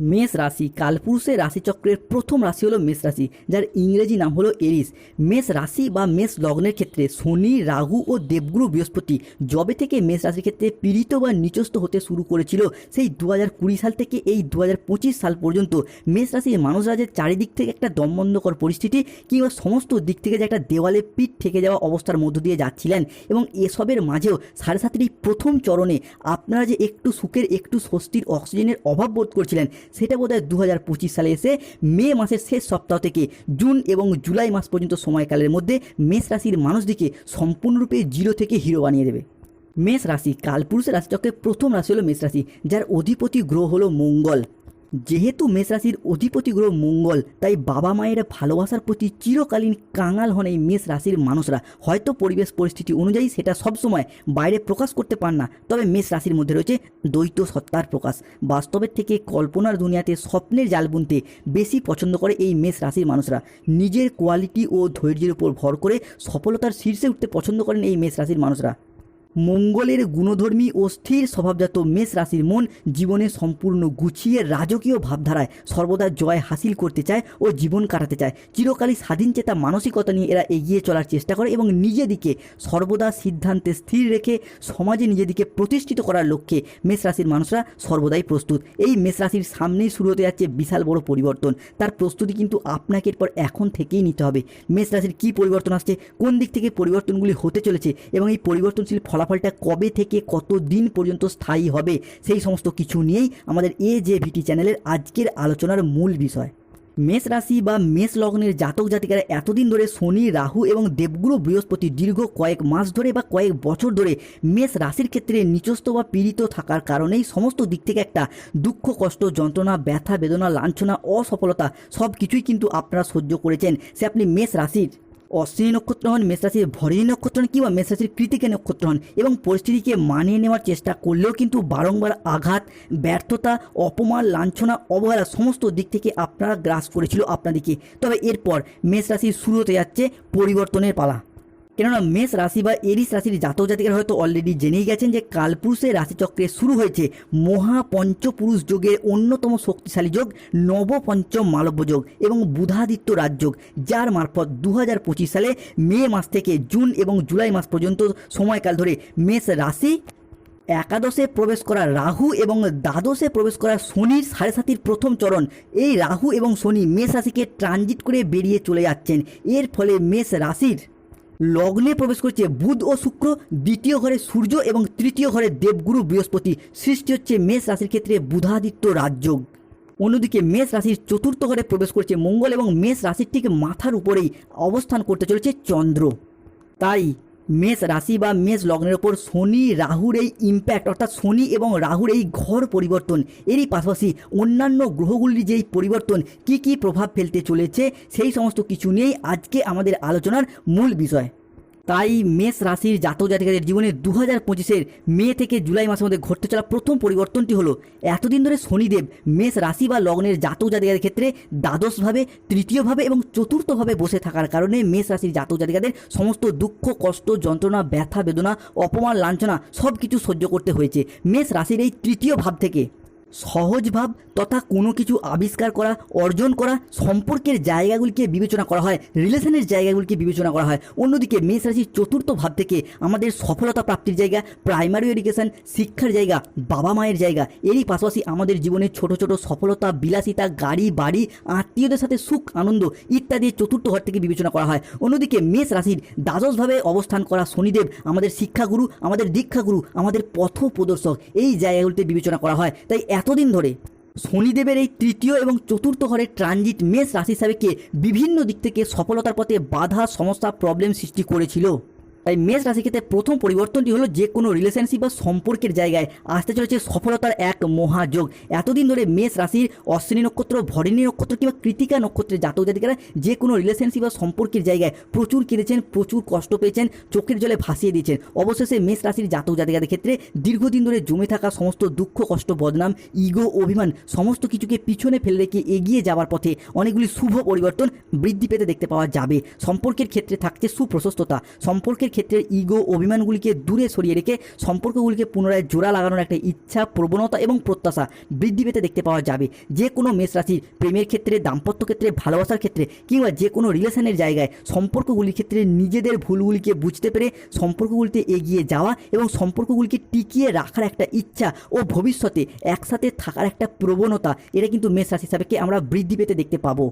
মেষ রাশি, কালপুরুষের রাশিচক্রের প্রথম রাশি হলো মেষ রাশি, যার ইংরেজি নাম হলো এরিস। মেষ রাশি বা মেষ লগ্নের ক্ষেত্রে শনি, রাহু ও দেবগুরু বৃহস্পতি জবে থেকে মেষ রাশির ক্ষেত্রে পীড়িত বা নিচস্ত হতে শুরু করেছিল, সেই দু হাজার কুড়ি সাল থেকে এই দু হাজার পঁচিশ সাল পর্যন্ত মেষ রাশির মানুষরা যে চারিদিক থেকে একটা দমবন্ধকর পরিস্থিতি কিংবা সমস্ত দিক থেকে যে একটা দেওয়ালে পিঠ থেকে যাওয়া অবস্থার মধ্য দিয়ে যাচ্ছিলেন এবং এসবের মাঝেও সাড়ে এই প্রথম চরণে আপনারা যে একটু সুখের, একটু স্বস্তির, অক্সিজেনের অভাব বোধ করছিলেন সেটা বোধ হয় দু হাজার পঁচিশ সালে এসে মে মাসের শেষ সপ্তাহ থেকে জুন এবং জুলাই মাস পর্যন্ত সময়কালের মধ্যে মেষ রাশির মানুষদিকে সম্পূর্ণরূপে জিরো থেকে হিরো বানিয়ে দেবে। মেষ রাশি কালপুরুষের রাশিচক্রের প্রথম রাশি হলো মেষ রাশি, যার অধিপতি গ্রহ হলো মঙ্গল। যেহেতু মেষ রাশির অধিপতি গ্রহ মঙ্গল, তাই বাবা মায়ের ভালোবাসার প্রতি চিরকালীন কাঙাল হন এই মেষ রাশির মানুষরা। হয়তো পরিবেশ পরিস্থিতি অনুযায়ী সেটা সবসময় বাইরে প্রকাশ করতে পার না, তবে মেষ রাশির মধ্যে রয়েছে দ্বৈত সত্তার প্রকাশ। বাস্তবের থেকে কল্পনার দুনিয়াতে স্বপ্নের জাল বুনতে বেশি পছন্দ করে এই মেষ রাশির মানুষরা। নিজের কোয়ালিটি ও ধৈর্যের উপর ভর করে সফলতার শীর্ষে উঠতে পছন্দ করেন এই মেষ রাশির মানুষরা। মঙ্গলের গুণধর্মী ও স্থির স্বভাবজাত মেষ রাশির মন জীবনে সম্পূর্ণ গুছিয়ে রাজকীয় ভাবধারায় সর্বদা জয় হাসিল করতে চায় ও জীবন কাটাতে চায়। চিরকালই স্বাধীনচেতা মানসিকতা নিয়ে এরা এগিয়ে চলার চেষ্টা করে এবং নিজেদিকে সর্বদা সিদ্ধান্তে স্থির রেখে সমাজে নিজেদিকে প্রতিষ্ঠিত করার লক্ষ্যে মেষ রাশির মানুষরা সর্বদাই প্রস্তুত। এই মেষ রাশির সামনেই শুরু হতে যাচ্ছে বিশাল বড় পরিবর্তন। তার প্রস্তুতি কিন্তু আপনাকে এরপর এখন থেকেই নিতে হবে। মেষ রাশির কী পরিবর্তন আসছে? কোন দিক থেকে পরিবর্তনগুলি হতে চলেছে? এবং এই পরিবর্তনশীল ফলাফলটা কবে থেকে কত দিন পর্যন্ত স্থায়ী হবে, সেই সমস্ত কিছু নিয়েই আমাদের এ জে ভিটি চ্যানেলের আজকের আলোচনার মূল বিষয়। মেষ রাশি বা মেষ লগ্নের জাতক জাতিকারা এতদিন ধরে শনি, রাহু এবং দেবগুরু বৃহস্পতি দীর্ঘ কয়েক মাস ধরে বা কয়েক বছর ধরে মেষ রাশির ক্ষেত্রে নিচস্ত বা পীড়িত থাকার কারণেই সমস্ত দিক থেকে একটা দুঃখ, কষ্ট, যন্ত্রণা, ব্যথা, বেদনা, লাঞ্ছনা, অসফলতা সব কিছুই কিন্তু আপনারা সহ্য করেছেন। সে আপনি মেষ রাশির অশ্বিনী নক্ষত্র হন মেষরাশির ভরিণী নক্ষত্র হন কিংবা মেষরাশির কৃতিকে নক্ষত্র হন এবং পরিস্থিতিকে মানিয়ে নেওয়ার চেষ্টা করলেও কিন্তু বারংবার আঘাত, ব্যর্থতা, অপমান, লাঞ্ছনা, অবহেলা সমস্ত দিক থেকে আপনারা গ্রাস করেছিল আপনাদেরকে। তবে এরপর মেষরাশি শুরু হতে যাচ্ছে পরিবর্তনের পালা। কেননা মেষ রাশি বা এরিস রাশির জাতক জাতিকারা হয়তো অলরেডি জেনেই গেছেন যে কালপুরুষের রাশিচক্রে শুরু হয়েছে মহা পঞ্চপুরুষ যোগের অন্যতম শক্তিশালী যোগ, নবপঞ্চম মালব্য যোগ এবং বুধাদিত্য রাজযোগ যার মারফত দু হাজার পঁচিশ সালে মে মাস থেকে জুন এবং জুলাই মাস পর্যন্ত সময়কাল ধরে মেষ রাশি একাদশে প্রবেশ করা রাহু এবং দ্বাদশে প্রবেশ করা শনির সাড়ে সাতির প্রথম চরণ। এই রাহু এবং শনি মেষ রাশিকে ট্রানজিট করে বেরিয়ে চলে যাচ্ছেন। এর ফলে মেষ রাশির লগ্নে প্রবেশ করছে বুধ ও শুক্র, দ্বিতীয় ঘরে সূর্য এবং তৃতীয় ঘরে দেবগুরু বৃহস্পতি। সৃষ্টি হচ্ছে মেষ রাশির ক্ষেত্রে বুধাদিত্য রাজযোগ। অন্যদিকে মেষ রাশির চতুর্থ ঘরে প্রবেশ করছে মঙ্গল এবং মেষ রাশির ঠিক মাথার উপরেই অবস্থান করতে চলেছে চন্দ্র। তাই মেষ রাশি বা মেষ লগ্নের ওপর শনি, রাহুর এই ইম্প্যাক্ট অর্থাৎ শনি এবং রাহুর এই ঘর পরিবর্তন, এরই পাশাপাশি অন্যান্য গ্রহগুলির যেই পরিবর্তন, কি কি প্রভাব ফেলতে চলেছে, সেই সমস্ত কিছু নিয়েই আজকে আমাদের আলোচনার মূল বিষয়। তাই মেষ রাশির জাতক জাতিকাদের জীবনে দু হাজার পঁচিশের মে থেকে জুলাই মাসের মধ্যে ঘটতে চলা প্রথম পরিবর্তনটি হলো, এতদিন ধরে শনিদেব মেষ রাশি বা লগ্নের জাতক জাতিকাদের ক্ষেত্রে দ্বাদশভাবে, তৃতীয়ভাবে এবং চতুর্থভাবে বসে থাকার কারণে মেষ রাশির জাতক জাতিকাদের সমস্ত দুঃখ, কষ্ট, যন্ত্রণা, ব্যথা, বেদনা, অপমান, লাঞ্ছনা সব কিছু সহ্য করতে হয়েছে। মেষ রাশির এই তৃতীয় ভাব থেকে। সহজ ভাব তথা কোনো কিছু আবিষ্কার করা, অর্জন করা সম্পর্কের জায়গাগুলিকে বিবেচনা করা হয়, রিলেশনের জায়গাগুলিকে বিবেচনা করা হয়। অন্যদিকে মেষ রাশির চতুর্থ ভাব থেকে আমাদের সফলতা প্রাপ্তির জায়গা প্রাইমারি এডুকেশন শিক্ষার জায়গা, বাবা মায়ের জায়গা। এরই পাশাপাশি আমাদের জীবনে ছোট ছোট সফলতা, বিলাসিতা, গাড়ি, বাড়ি, আত্মীয়দের সাথে সুখ, আনন্দ ইত্যাদি চতুর্থ ঘর থেকে বিবেচনা করা হয়। অন্যদিকে মেষ রাশির দ্বাদশভাবে অবস্থান করা শনিদেব আমাদের শিক্ষাগুরু, আমাদের দীক্ষাগুরু, আমাদের পথ প্রদর্শক এই জায়গাগুলিতে বিবেচনা করা হয়। তাই এতদিন ধরে শনিদেবের এই তৃতীয় এবং চতুর্থ ঘরের ট্রানজিট মেষ রাশি হিসাবে বিভিন্ন দিক থেকে সফলতার পথে বাধা, সমস্যা প্রবলেম সৃষ্টি করেছিল। তাই মেষ রাশির ক্ষেত্রে প্রথম পরিবর্তনটি হলো যে কোনো রিলেশনশিপ বা সম্পর্কের জায়গায় আসতে চলেছে সফলতার এক মহাযোগ। এতদিন ধরে মেষ রাশির অশ্বিনী নক্ষত্র, ভরিণী নক্ষত্র কিংবা কৃতিকা নক্ষত্রের জাতক জাতিকারা যে কোনো রিলেশনশিপ বা সম্পর্কের জায়গায় প্রচুর কেঁদেছেন প্রচুর কষ্ট পেয়েছেন, চোখের জলে ভাসিয়ে দিয়েছেন। অবশেষে মেষ রাশির জাতক জাতিকাদের ক্ষেত্রে দীর্ঘদিন ধরে জমে থাকা সমস্ত দুঃখ, কষ্ট, বদনাম ইগো অভিমান সমস্ত কিছুকে পিছনে ফেলে রেখে এগিয়ে যাওয়ার পথে অনেকগুলি শুভ পরিবর্তন বৃদ্ধি পেতে দেখতে পাওয়া যাবে। সম্পর্কের ক্ষেত্রে থাকছে সুপ্রশস্ততা। সম্পর্কের ক্ষেত্রে ইগো অভিমানগুলিকে দূরে সরিয়ে রেখে সম্পর্কগুলিকে পুনরায় জোড়া লাগানোর একটা ইচ্ছা, প্রবণতা এবং প্রত্যাশা বৃদ্ধি পেতে দেখতে পাওয়া যাবে। যে কোনো মেষ রাশির প্রেমের ক্ষেত্রে, দাম্পত্য ক্ষেত্রে, ভালোবাসার ক্ষেত্রে কিংবা যে কোনো রিলেশনের জায়গায় সম্পর্কগুলির ক্ষেত্রে নিজেদের ভুলগুলিকে বুঝতে পেরে সম্পর্কগুলিতে এগিয়ে যাওয়া এবং সম্পর্কগুলিকে টিকিয়ে রাখার একটা ইচ্ছা ও ভবিষ্যতে একসাথে থাকার একটা প্রবণতা, এটা কিন্তু মেষ রাশি হিসাবে আমরা বৃদ্ধি পেতে দেখতে পাবো।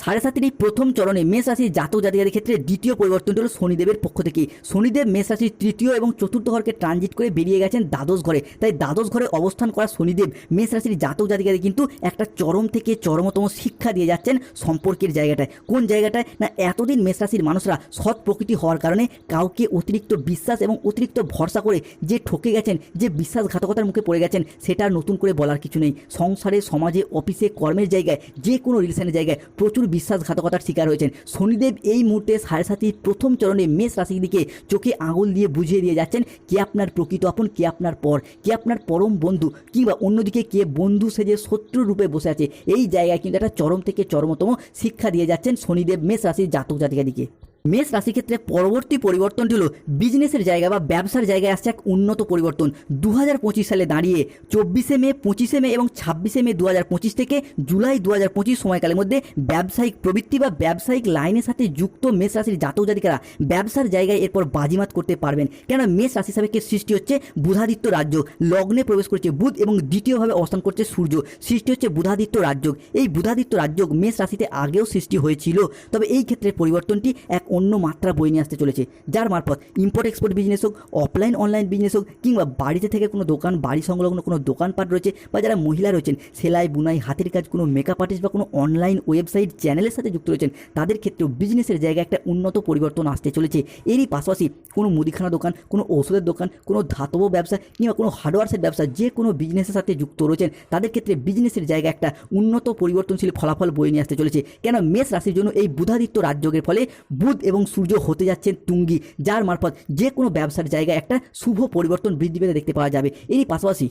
সাড়ে সাতের এই প্রথম চরণে মেষ রাশির জাতক জাতিকাদের ক্ষেত্রে দ্বিতীয় পরিবর্তনটি হলো শনিদেবের পক্ষ থেকে। শনিদেব মেষ রাশির তৃতীয় এবং চতুর্থ ঘরকে ট্রানজিট করে বেরিয়ে গেছেন দ্বাদশ ঘরে। তাই দ্বাদশ ঘরে অবস্থান করা শনিদেব মেষ রাশির জাতক জাতিকাদের কিন্তু একটা চরম থেকে চরমতম শিক্ষা দিয়ে যাচ্ছেন সম্পর্কের জায়গাটায়। কোন জায়গাটায়? না, এতদিন মেষ রাশির মানুষরা সৎ প্রকৃতি হওয়ার কারণে কাউকে অতিরিক্ত বিশ্বাস এবং অতিরিক্ত ভরসা করে যে ঠকে গেছেন, যে বিশ্বাসঘাতকতার মুখে পড়ে গেছেন, সেটা নতুন করে বলার কিছু নেই। সংসারে, সমাজে, অফিসে, কর্মের জায়গায়, যে কোনো রিলেশনের জায়গায় প্রচুর বিশ্বাসঘাতকতার শিকার হয়েছেন। শনিদেব এই মুহূর্তে সাড়ে সাতির প্রথম চরণে মেষ রাশির দিকে চোখে আঙুল দিয়ে বুঝিয়ে দিয়ে যাচ্ছেন, কে আপনার প্রকৃত আপন, কে আপনার পর, কে আপনার পরম বন্ধু, কিংবা অন্যদিকে কে বন্ধু সেজে শত্রু রূপে বসে আছে। এই জায়গায় কিন্তু একটা চরম থেকে চরমতম শিক্ষা দিয়ে যাচ্ছেন শনিদেব মেষ রাশির জাতক জাতিকা দিকে মেষ রাশি ক্ষেত্রে পরবর্তী পরিবর্তনটি হলো বিজনেসের জায়গা বা ব্যবসার জায়গায় আসছে এক উন্নত পরিবর্তন। দু হাজার পঁচিশ সালে দাঁড়িয়ে চব্বিশে মে, পঁচিশে মে এবং ছাব্বিশে মে দু হাজার পঁচিশ থেকে জুলাই দু হাজার পঁচিশ সময়কালের মধ্যে ব্যবসায়িক প্রবৃত্তি বা ব্যবসায়িক লাইনের সাথে যুক্ত মেষ রাশির জাতক জাতিকারা ব্যবসার জায়গায় এরপর বাজিমাত করতে পারবেন। কেন মেষ রাশি হিসাবে কে সৃষ্টি হচ্ছে বুধাদিত্য রাজ্য লগ্নে প্রবেশ করছে বুধ এবং দ্বিতীয়ভাবে অবস্থান করছে সূর্য। সৃষ্টি হচ্ছে বুধাদিত্য রাজ্য এই বুধাদিত্য রাজ্য মেষ রাশিতে আগেও সৃষ্টি হয়েছিল। তবে এই ক্ষেত্রে পরিবর্তনটি এক অন্য মাত্রা বই নিয়ে আসতে চলেছে, যার মারফত ইম্পোর্ট এক্সপোর্ট বিজনেস হোক অফলাইন অনলাইন বিজনেস হোক, কিংবা বাড়িতে থেকে কোনো দোকান, বাড়ি সংলগ্ন কোনো দোকানপাট রয়েছে, বা যারা মহিলা রয়েছেন, সেলাই, বুনাই, হাতের কাজ, কোনো মেকআপ আর্টিস্ট বা কোনো অনলাইন ওয়েবসাইট চ্যানেলের সাথে যুক্ত রয়েছেন, তাদের ক্ষেত্রেও বিজনেসের জায়গায় একটা উন্নত পরিবর্তন আসতে চলেছে। এরই পাশাপাশি কোনো মুদিখানা দোকান, কোনো ওষুধের দোকান, কোনো ধাতব ব্যবসা, কিংবা কোনো হার্ডওয়ার্সের ব্যবসা, যে কোনো বিজনেসের সাথে যুক্ত রয়েছেন, তাদের ক্ষেত্রে বিজনেসের জায়গায় একটা উন্নত পরিবর্তনশীল ফলাফল বয়ে নিয়ে আসতে চলেছে। কেন মেষ রাশির জন্য এই বুধাদিত্য রাজযোগের ফলে বুধ এবং সূর্য হতে যাচ্ছেন তুঙ্গি যার মারফত যে কোনো ব্যবসার জায়গায় একটা শুভ পরিবর্তন বৃদ্ধি পেতে দেখতে পাওয়া যাবে। এরই পাশাপাশি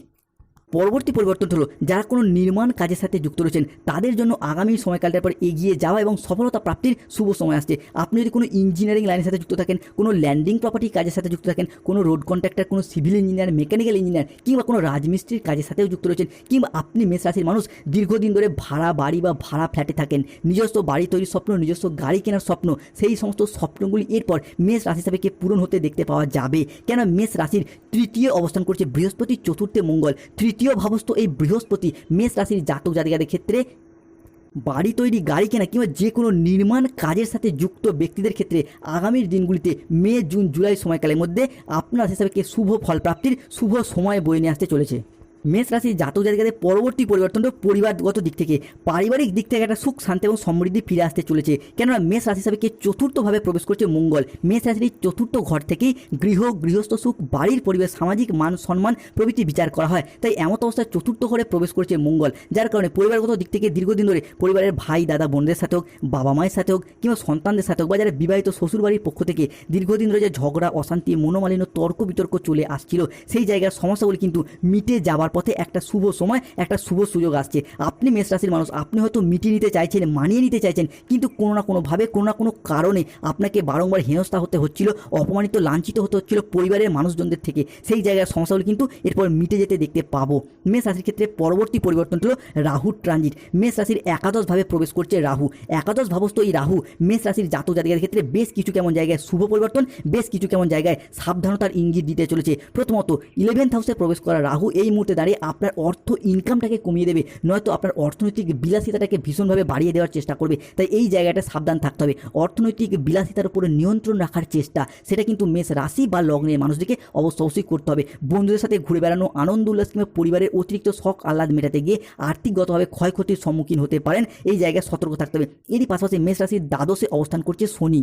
পরবর্তী পরিবর্তন হলো, যারা কোনো নির্মাণ কাজের সাথে যুক্ত রয়েছেন, তাদের জন্য আগামী সময়কালটার পর এগিয়ে যাওয়া এবং সফলতা প্রাপ্তির শুভ সময় আসছে। আপনি যদি কোনো ইঞ্জিনিয়ারিং লাইনের সাথে যুক্ত থাকেন, কোনো ল্যান্ডিং প্রপার্টি কাজের সাথে যুক্ত থাকেন, কোনো রোড কন্ট্রাক্টর কোনো সিভিল ইঞ্জিনিয়ার মেকানিক্যাল ইঞ্জিনিয়ার কিংবা কোনো রাজমিস্ত্রির কাজের সাথেও যুক্ত রয়েছেন, কিংবা আপনি মেষ রাশির মানুষ, দীর্ঘদিন ধরে ভাড়া বাড়ি বা ভাড়া ফ্ল্যাটে থাকেন, নিজস্ব বাড়ি তৈরির স্বপ্ন, নিজস্ব গাড়ি কেনার স্বপ্ন, সেই সমস্ত স্বপ্নগুলি এরপর মেষ রাশি হিসাবেকে পূরণ হতে দেখতে পাওয়া যাবে। কেন মেষ রাশির তৃতীয় অবস্থান করছে বৃহস্পতি, চতুর্থে মঙ্গল। তৃতীয় ভাবস্থ এই বৃহস্পতি মেষ রাশির জাতক জাতিকাদের ক্ষেত্রে। বাড়ি তৈরি, গাড়ি কেনা কিংবা যে কোনো নির্মাণ কাজের সাথে যুক্ত ব্যক্তিদের ক্ষেত্রে আগামীর দিনগুলিতে মে, জুন, জুলাই সময়কালের মধ্যে আপনার হিসাবে শুভ ফলপ্রাপ্তির শুভ সময় বয়ে নিয়ে আসতে চলেছে। মেষ রাশির জাতক জাতিকাদের পরবর্তী পরিবর্তনটা পরিবারগত দিক থেকে। পারিবারিক দিক থেকে একটা সুখ, শান্তি এবং সমৃদ্ধি ফিরে আসতে চলেছে। কেননা মেষ রাশি হিসাবে কে চতুর্থভাবে প্রবেশ করছে মঙ্গল। মেষ রাশির চতুর্থ ঘর থেকেই গৃহ, গৃহস্থ সুখ, বাড়ির পরিবেশ, সামাজিক মান সম্মান প্রভৃতি বিচার করা হয়। তাই এমত অবস্থায় চতুর্থ ঘরে প্রবেশ করছে মঙ্গল। যার কারণে পরিবারগত দিক থেকে দীর্ঘদিন ধরে পরিবারের ভাই, দাদা, বোনদের সাথে হোক, বাবা মায়ের সাথে হোক, কিংবা সন্তানদের সাথে হোক, বা যারা বিবাহিত শ্বশুরবাড়ির পক্ষ থেকে দীর্ঘদিন ধরে যে ঝগড়া, অশান্তি, মনোমালিন্য, তর্ক বিতর্ক চলে আসছিল, সেই জায়গার সমস্যাগুলি কিন্তু মিটে যাবার পথে একটা শুভ সময়, একটা শুভ সুযোগ আসছে। আপনি মেষ রাশির মানুষ, আপনি হয়তো মিটিয়ে নিতে চাইছেন, মানিয়ে নিতে চাইছেন, কিন্তু কোনো না কোনোভাবে, কোনো না কোনো কারণে আপনাকে বারংবার হেনস্থা হতে হচ্ছিল, অপমানিত, লাঞ্ছিত হতে হচ্ছিল পরিবারের মানুষজনদের থেকে। সেই জায়গার সমস্যাগুলি কিন্তু এরপর মিটে যেতে দেখতে পাবো। মেষ রাশির ক্ষেত্রে পরবর্তী পরিবর্তন হলো রাহুর ট্রানজিট। মেষ রাশির একাদশভাবে প্রবেশ করছে রাহু। একাদশ ভাবস্থ এই রাহু মেষ রাশির জাতক জাতিকার ক্ষেত্রে বেশ কিছু কেমন জায়গায় শুভ পরিবর্তন, বেশ কিছু কেমন জায়গায় সাবধানতার ইঙ্গিত দিতে চলেছে। প্রথমত ইলেভেন্থ হাউসে প্রবেশ করা রাহু এই মুহূর্তে দাঁড়িয়ে আপনার অর্থ ইনকামটাকে কমিয়ে দেবে। নয়তো আপনার অর্থনৈতিক বিলাসিতাটাকে ভীষণভাবে বাড়িয়ে দেওয়ার চেষ্টা করবে। তাই এই জায়গাটা সাবধান থাকতে হবে। অর্থনৈতিক বিলাসিতার উপরে নিয়ন্ত্রণ রাখার চেষ্টা, সেটা কিন্তু মেষ রাশি বা লগ্নের মানুষদেরকে অবশ্য অবশ্যই করতে হবে। বন্ধুদের সাথে ঘুরে বেড়ানো, আনন্দ উল্লাস কিংবা পরিবারের অতিরিক্ত শখ আহ্লাদ মেটাতে গিয়ে আর্থিকগতভাবে ক্ষয়ক্ষতির সম্মুখীন হতে পারেন। এই জায়গায় সতর্ক থাকতে হবে। এরই পাশাপাশি মেষ রাশির দ্বাদশে অবস্থান করছে শনি।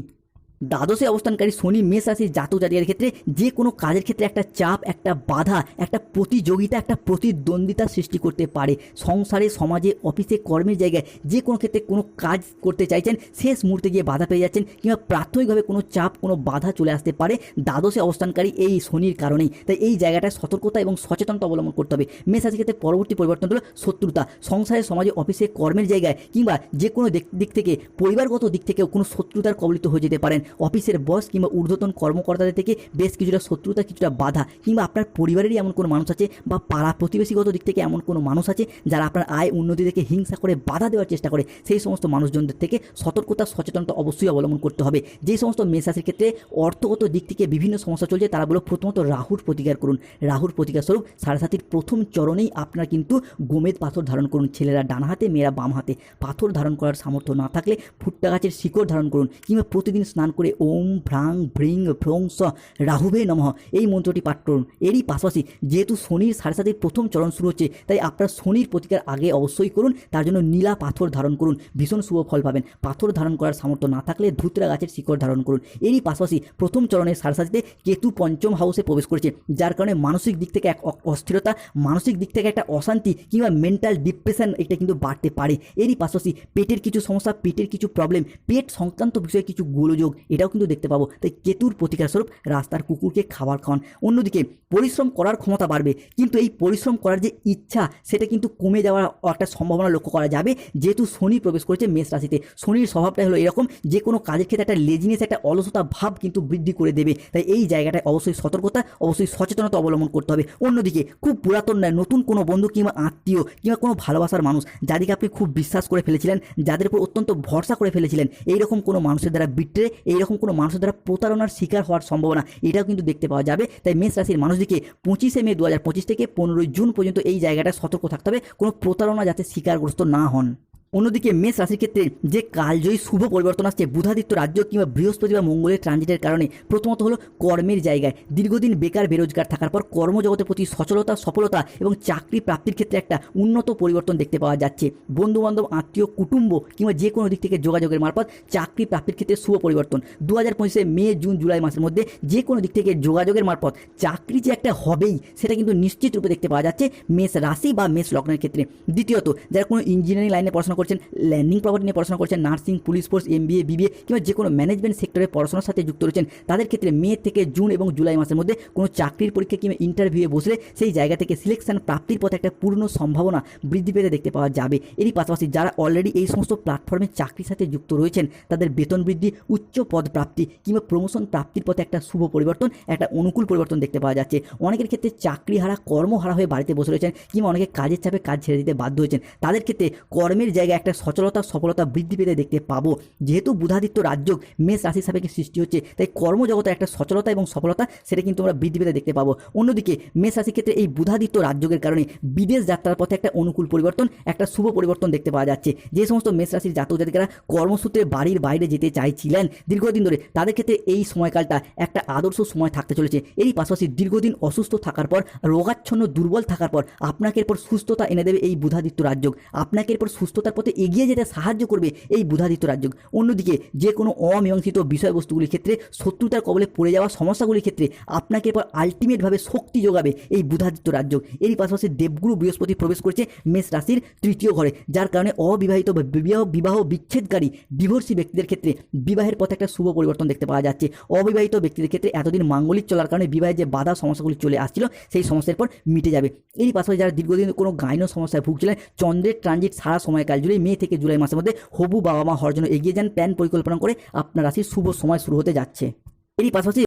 দ্বাদশে অবস্থানকারী শনি, মেষ রাশির জাতক জাতিকার ক্ষেত্রে যে কোনো কাজের ক্ষেত্রে একটা চাপ, একটা বাধা, একটা প্রতিযোগিতা, একটা প্রতিদ্বন্দ্বিতা সৃষ্টি করতে পারে। সংসারে, সমাজে, অফিসে, কর্মের জায়গায় যে কোনো ক্ষেত্রে কোনো কাজ করতে চাইছেন, শেষ মুহূর্তে গিয়ে বাধা পেয়ে যাচ্ছেন কিংবা প্রাথমিকভাবে কোনো চাপ, কোনো বাধা চলে আসতে পারে দ্বাদশে অবস্থানকারী এই শনির কারণেই। তাই এই জায়গাটায় সতর্কতা এবং সচেতনতা অবলম্বন করতে হবে। মেষ রাশির ক্ষেত্রে পরবর্তী পরিবর্তন হলো শত্রুতা। সংসারে, সমাজে, অফিসে, কর্মের জায়গায় কিংবা যে কোনো দিক থেকে, পরিবারগত দিক থেকেও কোনো শত্রুতার কবলিত হয়ে যেতে পারেন। অফিসের বস কিংবা ঊর্ধ্বতন কর্মকর্তাদের থেকে বেশ কিছুটা শত্রুতা, কিছুটা বাধা কিংবা আপনার পরিবারেরই এমন কোনো মানুষ আছে বা পাড়া প্রতিবেশীগত দিক থেকে এমন কোনো মানুষ আছে যারা আপনার আয় উন্নতি থেকে হিংসা করে বাধা দেওয়ার চেষ্টা করে? সেই সমস্ত মানুষজনদের থেকে সতর্কতা, সচেতনতা অবশ্যই অবলম্বন করতে হবে। যেই সমস্ত মেষ রাশির ক্ষেত্রে অর্থগত দিক থেকে বিভিন্ন সমস্যা চলছে, তারা বলো প্রথমত রাহুর প্রতিকার করুন। রাহুর প্রতিকার স্বরূপ সাড়ে সাতির প্রথম চরণেই আপনার কিন্তু গোমেদ পাথর ধারণ করুন। ছেলেরা ডান হাতে, মেয়েরা বাম হাতে। পাথর ধারণ করার সামর্থ্য না থাকলে ফুট্টা গাছের শিকড় ধারণ করুন কিংবা প্রতিদিন স্নান করে ওম ভ্রাং ভ্রিং ভ্রং স রাহুভে নমঃ। এই মন্ত্রটি পাঠ করুন। এরই পাশাপাশি যেহেতু শনির সাড়ে সাতির প্রথম চরণ শুরু হচ্ছে, তাই আপনার শনির প্রতিকার আগে অবশ্যই করুন, তার জন্য নীলা পাথর ধারণ করুন, ভীষণ শুভ ফল পাবেন। পাথর ধারণ করার সামর্থ্য না থাকলে ধুতরা গাছের শিকড় ধারণ করুন। এরই পাশাপাশি প্রথম চরণের সাড়ে সাতিতে কেতু পঞ্চম হাউসে প্রবেশ করেছে, যার কারণে মানসিক দিক থেকে এক অস্থিরতা, মানসিক দিক থেকে একটা অশান্তি কিংবা মেন্টাল ডিপ্রেশন এটা কিন্তু বাড়তে পারে। এরই পাশাপাশি পেটের কিছু সমস্যা, পেটের কিছু প্রবলেম পেট সংক্রান্ত বিষয়ে কিছু গোলযোগ এটাও কিন্তু দেখতে পাবো। তাই কেতুর প্রতিকার স্বরূপ রাস্তার কুকুরকে খাবার খাওয়ান। অন্যদিকে পরিশ্রম করার ক্ষমতা বাড়বে। কিন্তু এই পরিশ্রম করার যে ইচ্ছা, সেটা কিন্তু কমে যাওয়ার একটা সম্ভাবনা লক্ষ্য করা যাবে। যেহেতু শনি প্রবেশ করেছে মেষ রাশিতে, শনির স্বভাবটা হলো এরকম যে কোনো কাজের ক্ষেত্রে একটা লেজিনেস একটা অলসতা ভাব কিন্তু বৃদ্ধি করে দেবে। তাই এই জায়গাটায় অবশ্যই সতর্কতা, অবশ্যই সচেতনতা অবলম্বন করতে হবে। অন্যদিকে খুব পুরাতন নয়, নতুন কোনো বন্ধু কিংবা আত্মীয় কিংবা কোনো ভালোবাসার মানুষ যাদেরকে আপনি খুব বিশ্বাস করে ফেলেছিলেন, যাদের উপর অত্যন্ত ভরসা করে ফেলেছিলেন, এইরকম কোনো মানুষের দ্বারা বিট্রে এইরকম কোনো মানুষের দ্বারা প্রতারণার শিকার হওয়ার সম্ভাবনা এটাও কিন্তু দেখতে পাওয়া যাবে। তাই মেষ রাশির মানুষদিকে পঁচিশে মে দু হাজার পঁচিশ থেকে পনেরোই জুন পর্যন্ত এই জায়গাটা সতর্ক থাকতে হবে। কোনো প্রতারণা যাতে শিকারগ্রস্ত না হন। অন্যদিকে মেষ রাশির ক্ষেত্রে যে কালজয়ী শুভ পরিবর্তন আসছে, বুধাদিত্য রাজ্য কিংবা বৃহস্পতি বা মঙ্গলের ট্রানজিটের কারণে, প্রথমত হলো কর্মের জায়গায়। দীর্ঘদিন বেকার, বেরোজগার থাকার পর কর্মজগতের প্রতি সচলতা, সফলতা এবং চাকরি প্রাপ্তির ক্ষেত্রে একটা উন্নত পরিবর্তন দেখতে পাওয়া যাচ্ছে। বন্ধুবান্ধব, আত্মীয়, কুটুম্ব কিংবা যে কোনো দিক থেকে যোগাযোগের মারফত চাকরি প্রাপ্তির ক্ষেত্রে শুভ পরিবর্তন। দু হাজার পঁচিশে মে, জুন, জুলাই মাসের মধ্যে যে কোনো দিক থেকে যোগাযোগের মারফত চাকরি যে একটা হবেই, সেটা কিন্তু নিশ্চিত রূপে দেখতে পাওয়া যাচ্ছে মেষ রাশি বা মেষ লগ্নের ক্ষেত্রে। দ্বিতীয়ত, যারা কোনো ইঞ্জিনিয়ারিং লাইনে পড়াশোনা করছেন ল্যান্ডিং প্রপার্টি নিয়ে পড়াশোনা করছেন nursing police force MBA BBA কিংবা যে কোনো ম্যানেজমেন্ট সেক্টরে পড়াশোনার সাথে যুক্ত রয়েছেন, তাদের ক্ষেত্রে মে থেকে জুন এবং জুলাই মাসের মধ্যে কোনো চাকরির পরীক্ষা কিংবা ইন্টারভিউয়ে বসলে সেই জায়গা থেকে সিলেকশন প্রাপ্তির পথে একটা পূর্ণ সম্ভাবনা বৃদ্ধি পেতে দেখতে পাওয়া যাবে। এরই পাশাপাশি যারা অলরেডি এই সমস্ত প্ল্যাটফর্মে চাকরির সাথে যুক্ত রয়েছেন, তাদের বেতন বৃদ্ধি, উচ্চ পদ প্রাপ্তি কিংবা প্রমোশন প্রাপ্তির পথে একটা শুভ পরিবর্তন, একটা অনুকূল পরিবর্তন দেখতে পাওয়া যাচ্ছে। অনেকের ক্ষেত্রে চাকরি হারা কর্মহারা হয়ে বাড়িতে বসে রয়েছেন কিংবা অনেকে কাজের চাপে কাজ ছেড়ে দিতে বাধ্য হয়েছেন। তাদের ক্ষেত্রে কর্মের জায়গায় একটা সচলতা, সফলতা বৃদ্ধি পেতে দেখতে পাবো। যেহেতু বুধাদিত্য রাজ্য মেষ রাশি সাপেক্ষে সৃষ্টি হচ্ছে, তাই কর্মজগতে একটা সচলতা এবং সফলতা সেটা কিন্তু আমরা বৃদ্ধি পেতে দেখতে পাবো। অন্যদিকে মেষ রাশির ক্ষেত্রে এই বুধাদিত্য রাজ্যের কারণে বিদেশ যাত্রার পথে একটা অনুকূল পরিবর্তন, একটা শুভ পরিবর্তন দেখতে পাওয়া যাচ্ছে। যে সমস্ত মেষ রাশির জাতক জাতিকারা কর্মসূত্রে বাড়ির বাইরে যেতে চাইছিলেন, দীর্ঘদিন ধরে তাদের ক্ষেত্রে এই সময়কালটা একটা আদর্শ সময় থাকতে চলেছে। এরই পাশাপাশি দীর্ঘদিন অসুস্থ থাকার পর, রোগাচ্ছন্ন দুর্বল থাকার পর, আপনাকে এরপর সুস্থতা এনে দেবে এই বুধাদিত্য রাজ্য আপনাকে এরপর সুস্থতার পথে এগিয়ে যেতে সাহায্য করবে এই বুধাদিত্য রাজ্য অন্যদিকে যে কোনো অমীমাংসিত বিষয়বস্তুগুলির ক্ষেত্রে, শত্রুতার কবলে পড়ে যাওয়া সমস্যাগুলির ক্ষেত্রে আপনাকে এরপর আলটিমেটভাবে শক্তি যোগাবে এই বুধাদিত্য রাজ্য এরই পাশাপাশি দেবগুরু বৃহস্পতি প্রবেশ করেছে মেষ রাশির তৃতীয় ঘরে, যার কারণে অবিবাহিত বিবাহ বিবাহ বিচ্ছেদকারী ডিভোর্সি ব্যক্তিদের ক্ষেত্রে বিবাহের পথে একটা শুভ পরিবর্তন দেখতে পাওয়া যাচ্ছে। অবিবাহিত ব্যক্তিদের ক্ষেত্রে এতদিন মাঙ্গলিক চলার কারণে বিবাহের যে বাধা সমস্যাগুলি চলে আসছিল, সেই সমস্যার পর মিটে যাবে। এরই পাশাপাশি যারা দীর্ঘদিন কোনো গাইনো সমস্যায় ভুগছিলেন, চন্দ্রের ট্রানজিট সারা সময়কাল জুড়ে মে থেকে জুলাই মাসের মধ্যে হবু বাবা মা হওয়ার জন্য এগিয়ে যান। প্ল্যান পরিকল্পনা করে আপনার রাশির শুভ সময় শুরু হতে যাচ্ছে। এরই পাশাপাশি